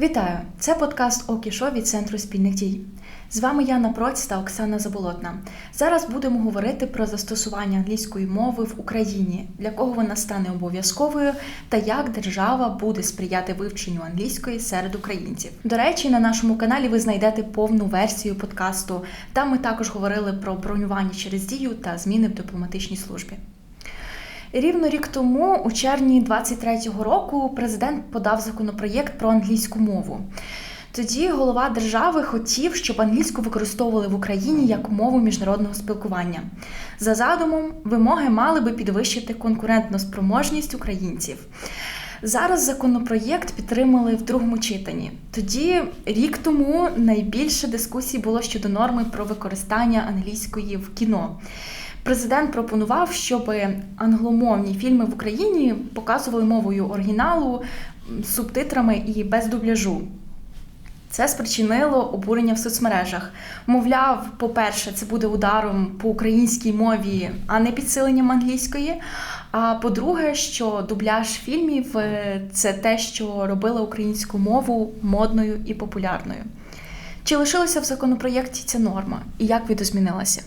Вітаю! Це подкаст Окішо від Центру спільних дій. З вами Яна Проць та Оксана Заболотна. Зараз будемо говорити про застосування англійської мови в Україні, для кого вона стане обов'язковою, та як держава буде сприяти вивченню англійської серед українців. До речі, на нашому каналі ви знайдете повну версію подкасту. Там ми також говорили про бронювання через дію та зміни в дипломатичній службі. Рівно рік тому, у червні 23-го року, президент подав законопроєкт про англійську мову. Тоді голова держави хотів, щоб англійську використовували в Україні як мову міжнародного спілкування. За задумом, вимоги мали би підвищити конкурентну спроможність українців. Зараз законопроєкт підтримали в другому читанні. Тоді, рік тому, найбільше дискусій було щодо норми про використання англійської в кіно. Президент пропонував, щоб англомовні фільми в Україні показували мовою оригіналу, субтитрами і без дубляжу. Це спричинило обурення в соцмережах. Мовляв, по-перше, це буде ударом по українській мові, а не підсиленням англійської. А по-друге, що дубляж фільмів е, це те, що робило українську мову модною і популярною. Чи лишилася в законопроєкті ця норма? І як відозмінилася?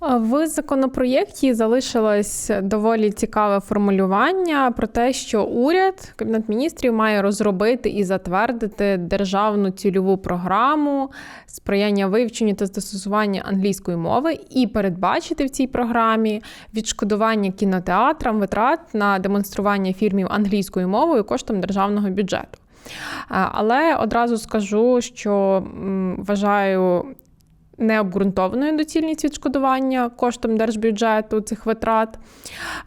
В законопроєкті залишилось доволі цікаве формулювання про те, що уряд, кабінет міністрів, має розробити і затвердити державну цільову програму сприяння вивченню та застосування англійської мови і передбачити в цій програмі відшкодування кінотеатрам витрат на демонстрування фільмів англійською мовою коштом державного бюджету. Але одразу скажу, що вважаю необґрунтованою доцільність відшкодування коштом держбюджету цих витрат,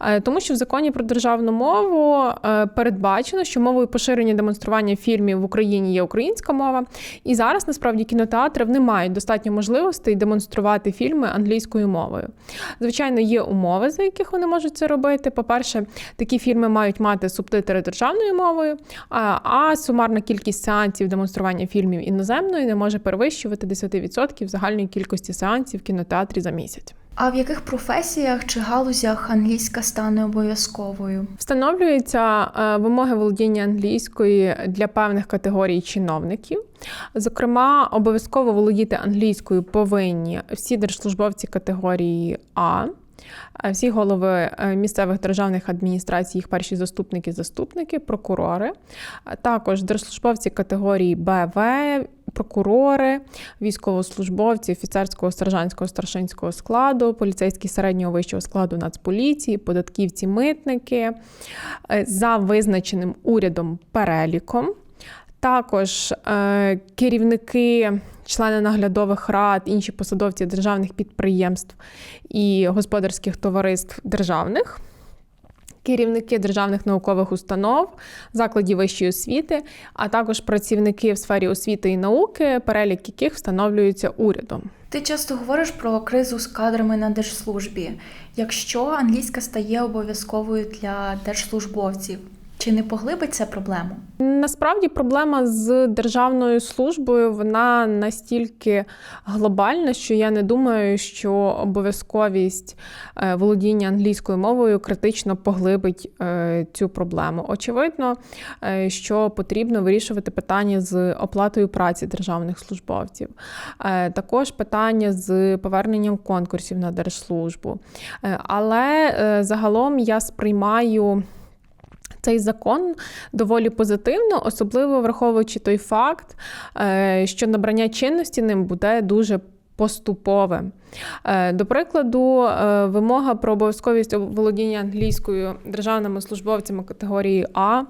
е, тому що в законі про державну мову е, передбачено, що мовою поширення демонстрування фільмів в Україні є українська мова, і зараз насправді кінотеатри не мають достатньо можливостей демонструвати фільми англійською мовою. Звичайно, є умови, за яких вони можуть це робити. По-перше, такі фільми мають мати субтитри державною мовою, а сумарна кількість сеансів демонстрування фільмів іноземною не може перевищувати 10% загальної загальної кількості сеансів в кінотеатрі за місяць. А в яких професіях чи галузях англійська стане обов'язковою? Встановлюються е, вимоги володіння англійської для певних категорій чиновників. Зокрема, обов'язково володіти англійською повинні всі держслужбовці категорії А. Е, всі голови е, місцевих державних адміністрацій, їх перші заступники, заступники, прокурори, також держслужбовці категорії БВ, прокурори, військовослужбовці, офіцерського, сержантського, старшинського складу, поліцейські середнього вищого складу Нацполіції, податківці, митники е, за визначеним урядом переліком. Також е, керівники, члени наглядових рад, інші посадовці державних підприємств і господарських товариств державних керівники державних наукових установ, закладів вищої освіти, а також працівники в сфері освіти і науки, перелік яких встановлюється урядом. Ти часто говориш про кризу з кадрами на держслужбі. Якщо англійська стає обов'язковою для держслужбовців, чи не поглибить це проблему? Насправді проблема з державною службою вона настільки глобальна, що я не думаю, що обов'язковість е, володіння англійською мовою критично поглибить е, цю проблему. Очевидно, е, що потрібно вирішувати питання з оплатою праці державних службовців, також питання з поверненням конкурсів на держслужбу. Але загалом я сприймаю цей закон доволі позитивно, особливо враховуючи той факт, е, що набрання чинності ним буде дуже поступове. Е, до прикладу, е, вимога про обов'язковість володіння англійською державними службовцями категорії А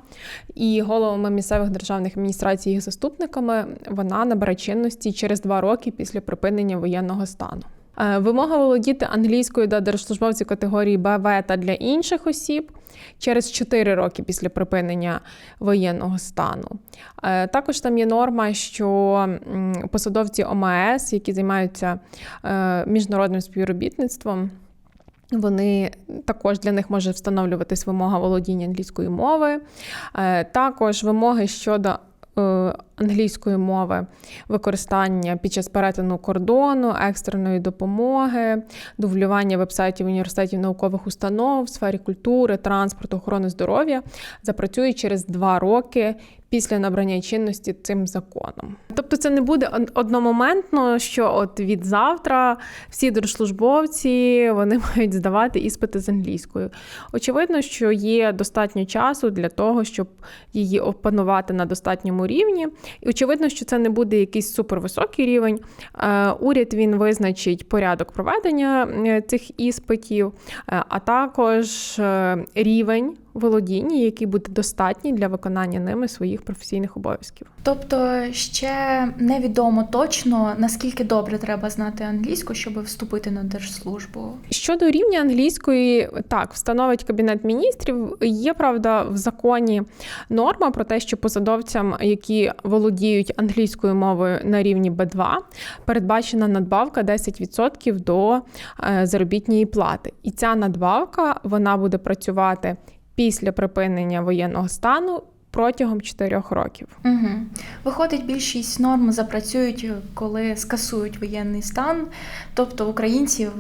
і головами місцевих державних адміністрацій їх заступниками, вона набере чинності через два роки після припинення воєнного стану. Вимога володіти англійською до держслужбовців категорії БВ та для інших осіб через 4 роки після припинення воєнного стану. Е, також там є норма, що посадовці ОМС, які займаються е, міжнародним співробітництвом, вони також для них може встановлюватись вимога володіння англійської мови, е, також вимоги щодо Е, англійської мови, використання під час перетину кордону, екстреної допомоги, дублювання вебсайтів університетів наукових установ в сфері культури, транспорту, охорони здоров'я запрацює через два роки після набрання чинності цим законом. Тобто, це не буде одномоментно, що от від завтра всі держслужбовці вони мають здавати іспити з англійською. Очевидно, що є достатньо часу для того, щоб її опанувати на достатньому рівні. І очевидно, що це не буде якийсь супервисокий рівень. Е, Уряд він визначить порядок проведення е, цих іспитів, е, а також рівень володіння, який буде достатній для виконання ними своїх професійних обов'язків. Тобто ще невідомо точно наскільки добре треба знати англійську, щоб вступити на держслужбу. Щодо рівня англійської, так встановить кабінет міністрів. Є правда в законі норма про те, що посадовцям, які володіють англійською мовою на рівні Б2, передбачена надбавка 10% до е, заробітної плати. І ця надбавка вона буде працювати після припинення воєнного стану протягом 4 років. Угу. Виходить, більшість норм запрацюють, коли скасують воєнний стан. Тобто українців,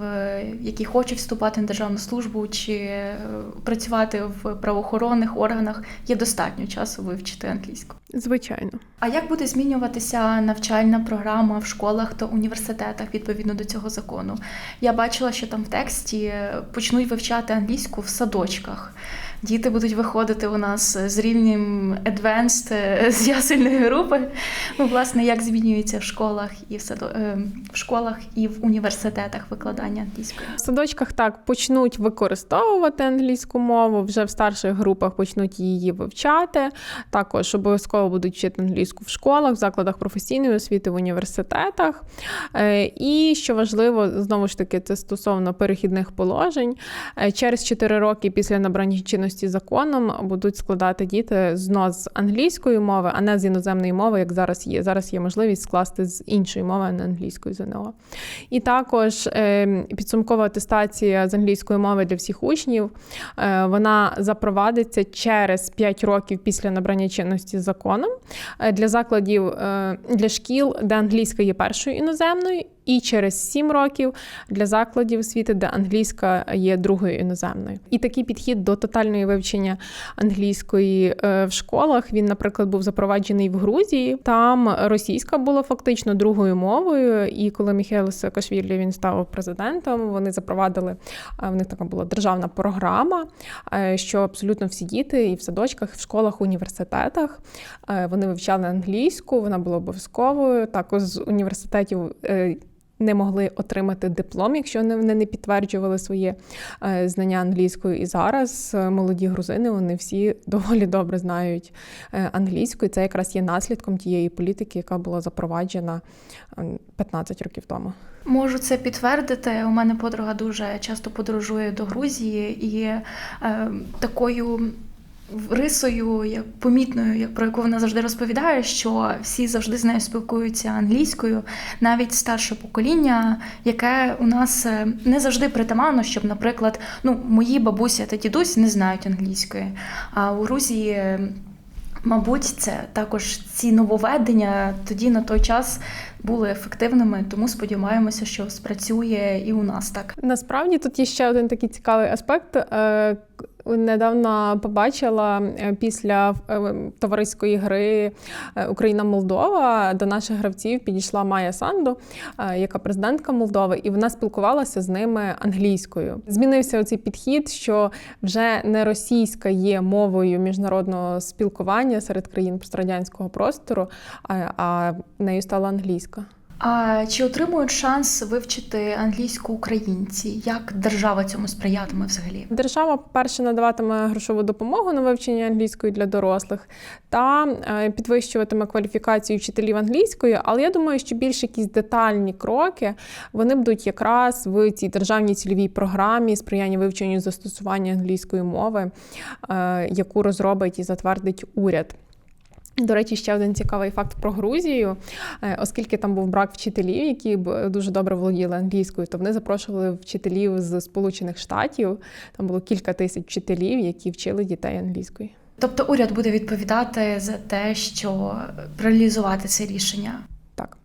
які хочуть вступати на державну службу чи е, працювати в правоохоронних органах, є достатньо часу вивчити англійську. Звичайно. А як буде змінюватися навчальна програма в школах та університетах відповідно до цього закону? Я бачила, що там в тексті е, почнуть вивчати англійську в садочках. Діти будуть виходити у нас з рівнем advanced е, з ясельної групи. Ну, власне, як змінюється в школах і в садо... е, в школах і в університетах викладання англійської? В садочках так почнуть використовувати англійську мову, вже в старших групах почнуть її вивчати. Також обов'язково будуть вчити англійську в школах, в закладах професійної освіти, в університетах. Е, І що важливо, знову ж таки, це стосовно перехідних положень. Через 4 роки після набрання чинності законом будуть складати діти знос з англійської мови, а не з іноземної мови, як зараз є. Зараз є можливість скласти з іншої мови, а не англійської ЗНО. І також е, підсумкова атестація з англійської мови для всіх учнів. е, Вона запровадиться через 5 років після набрання чинності законом е, для закладів е, для шкіл, де англійська є першою іноземною, і через 7 років для закладів освіти, де англійська є другою іноземною. І такий підхід до тотальної вивчення англійської е, в школах він, наприклад, був запроваджений в Грузії. Там російська була фактично другою мовою. І коли Міхайл Саакашвілі він став президентом, вони запровадили е, в них така була державна програма, е, що абсолютно всі діти і в садочках, і в школах, університетах вони вивчали англійську, вона була обов'язковою. Також з університетів. Не могли отримати диплом, якщо вони не підтверджували своє е, знання англійської. І зараз е, молоді грузини вони всі доволі добре знають е, англійську. І це якраз є наслідком тієї політики, яка була запроваджена е, 15 років тому. Можу це підтвердити. У мене подруга дуже часто подорожує до Грузії і е, такою рисою, як помітною, як про яку вона завжди розповідає, що всі завжди з нею спілкуються англійською, навіть старше покоління, яке у нас е, не завжди притаманно, щоб, наприклад, ну мої бабуся та дідусь не знають англійської. А у Грузії. е, Мабуть, це також ці нововведення тоді на той час були ефективними, тому сподіваємося, що спрацює і у нас так. Насправді тут є ще один такий цікавий аспект. Недавно побачила е, після е, товариської гри е, Україна-Молдова до наших гравців підійшла Майя Санду, яка президентка Молдови, і вона спілкувалася з ними англійською. Змінився оцей підхід, що вже не російська є мовою міжнародного спілкування серед країн пострадянського простору, а нею стала англійська. А чи отримують шанс вивчити англійську українці? Як держава цьому сприятиме взагалі? Держава, по-перше, надаватиме грошову допомогу на вивчення англійської для дорослих та е, підвищуватиме кваліфікацію вчителів англійської. Але я думаю, що більш якісь детальні кроки вони будуть якраз в цій державній цільовій програмі сприяння вивченню застосування англійської мови, е, яку розробить і затвердить уряд. До речі, ще один цікавий факт про Грузію, Е, оскільки там був брак вчителів, які б дуже добре володіли англійською, то вони запрошували вчителів з Сполучених Штатів. Там було кілька тисяч вчителів, які вчили дітей англійської. Тобто уряд буде відповідати за те, що реалізувати це рішення. Так.